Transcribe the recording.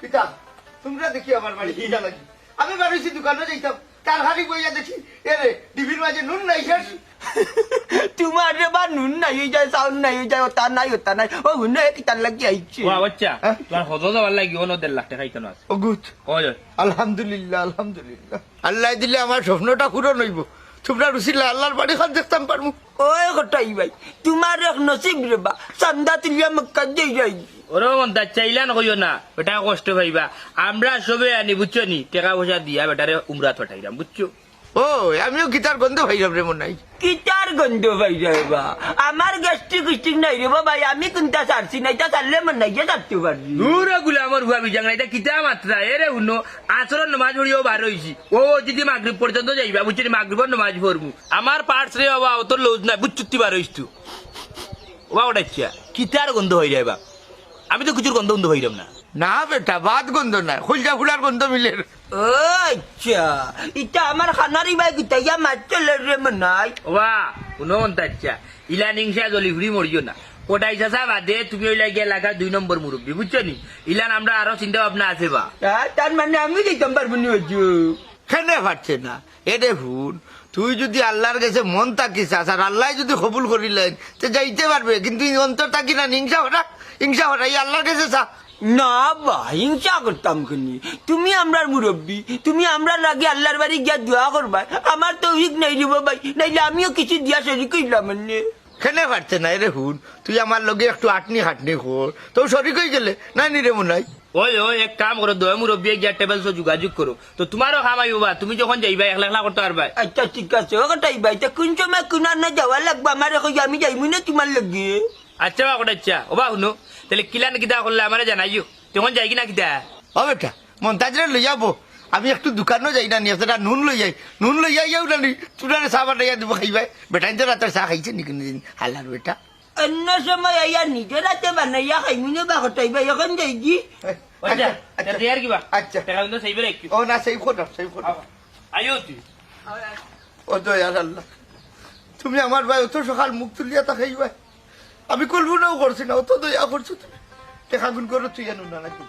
পিতা তোমরা দেখি আমার বাড়ি লাগি আমি বাড়িছি দোকানে যাইতাম তার হাড়ি বইয়া দেখি এরে ডিবির মাঝে নুন নাই শেষ। তোমার রে বা নুন নাই হয়ে যায় চাউল নাই হয়ে যায় ওটা নাই ওটা নাই। ও হুনে কি তার লাগি আইছে। ও বাচ্চা হ্যাঁ? তোমার হজ যাবার লাগি অন্য দেড় লাখ টাকা আছে। ও গুড ওই আলহামদুলিল্লাহ আলহামদুলিল্লাহ। আল্লাহ দিলে আমার স্বপ্নটা পূরণ হইব। তোমরা রুচিলে আল্লাহর বাড়ি খান দেখতাম পারমু। ওই কটাই ভাই তোমার এক নসিব রে বা চান্দা তুলিয়া মক্কা দিয়ে যাই। ওরে মন্দা চাইলা কইও না বেটা কষ্ট ভাইবা আমরা সবে আনি বুঝছ নি? টাকা পয়সা দিয়া বেটারে উমরাত পাঠাইলাম বুঝছ? ও আমিও গীতার গন্ধ ভাইরাম রে মনে নাই কিটার গন্ধ ভাই রে বা আমার গ্যাস্ট্রিক নাই রে বা ভাই আমি কোনটা সারছি নাই তা সারলে মন নাই যে সারতে পারি দূরে গুলা আমার হুয়া বিজাং নাই কিতা মাত্রা? এরে শুনো আসর নমাজ পড়িও বার হইছি। ও যদি মাগরিব পর্যন্ত যাইবা বুঝছি মাগরিবর নমাজ পড়মু আমার পার্টস রে বাবা অত লউজ নাই বুঝছুতি বার হইছ তু। ওবা ওটাচ্ছা কিতার গন্ধ হয়ে যাইবা আমি তো কিছুর গন্ধ গন্ধ হইলাম না। না বেটা বাদ গন্ধ নাই খুলজা ফুলার গন্ধ মিলে ও আচ্ছা। এটা আমার খানারি ভাই কিতা ইয়া মাছ চলে রে মন নাই ওবা শুনো মন্তাচ্ছা ইলা নিংসা জলি ঘুরি মরিও না। ওটাই চাষা বাদে তুমি ওইলা গিয়ে লাগা দুই নম্বর মুরব্বী বুঝছ নি ইলান আমরা আরও চিন্তা ভাবনা আছে বা। তার মানে আমি দিতাম পারব নি কেনে পারছে না? এ দেখুন তুই যদি আল্লাহর কাছে মন তাকিস আর আল্লাহ যদি কবুল করিলেন তো যাইতে পারবে কিন্তু অন্তর তাকি না হিংসা হঠাৎ হিংসা হঠাৎ এই আল্লাহর কাছে চা। না বা হিংসা করতাম কেনি? তুমি আমরার মুরব্বী তুমি আমরা লাগে আল্লাহর বাড়ি গিয়া দোয়া করবা আমার তো উইক নাই দিব ভাই নাইলে আমিও কিছু দিয়া সরি কইলাম মানে কেনে পারছে না এ দেখুন তুই আমার লগে একটু আটনি হাটনি কর তো সরি কই গেলে? না নি রে মনে হয় ওই ওই এক কাম করো দয় মুরব্বী গিয়া টেবিল সো যোগাযোগ করো। তো তোমারও কাম আইবা তুমি যখন যাইবা একলা একলা করতে পারবা। আচ্ছা ঠিক আছে ও কটাই ভাই তা কোন সময় কোনার না যাওয়া লাগবে? আমার কই আমি যাইমু না তোমার লাগে। আচ্ছা বা কোটা আচ্ছা। ওবা শুনো তাহলে কিলান কিতা করলে আমারে জানাইও? তখন যাই কিনা কিতা? ও বেটা মন্তাজরে লই যাব। আমি একটু দোকানও যাই না নিয়ে সেটা নুন লই যাই। নুন লই যাই যাও না নি তুনারে চা বানাইয়া দিব খাইবাই। বেটাই তো রাতের চা খাইছে নি কোনদিন হালার বেটা? অন্য সময় আইয়া নিজের হাতে বানাইয়া খাইমু না বা কটাই এখন যাই কি আচ্ছা আচ্ছা। দেয়ার কিবা? আচ্ছা। টাকা কিন্তু সেইবে রাখি ও না সেই ফটো সেই ফটো আইও তুই। ও দয়াল আল্লাহ। তুমি আমার ভাই অত সকাল মুখ তুলিয়া তা খাইবাই। আমি কল্পনাও করছি না অত দয়া করছ। তুমি দেখা গুণ করো, তুই জানো না নাকি।